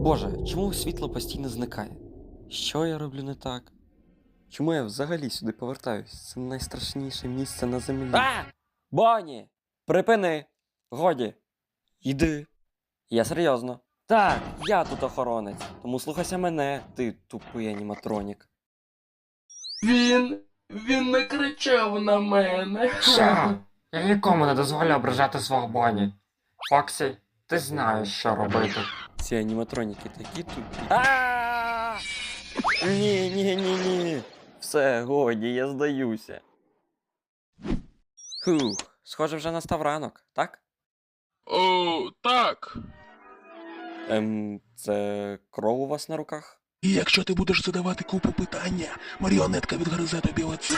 Боже, чому світло постійно зникає? Що я роблю не так? Чому я взагалі сюди повертаюсь? Це найстрашніше місце на землі. А! Боні! Припини! Годі! Йди! Я серйозно. Так, я тут охоронець, тому слухайся мене, ти тупий аніматронік. Він. Він не кричав на мене. Що? Я нікому не дозволю ображати свого Боні. Фоксі, ти знаєш, що робити. Ці аніматроніки такі тупі. А! Ні, ні, ні, ні. Все, годі, я здаюся. Хух, схоже, вже настав ранок, так? О, так. Ем, це кров у вас на руках? І якщо ти будеш задавати купу питання, маріонетка відгризе тобі оце.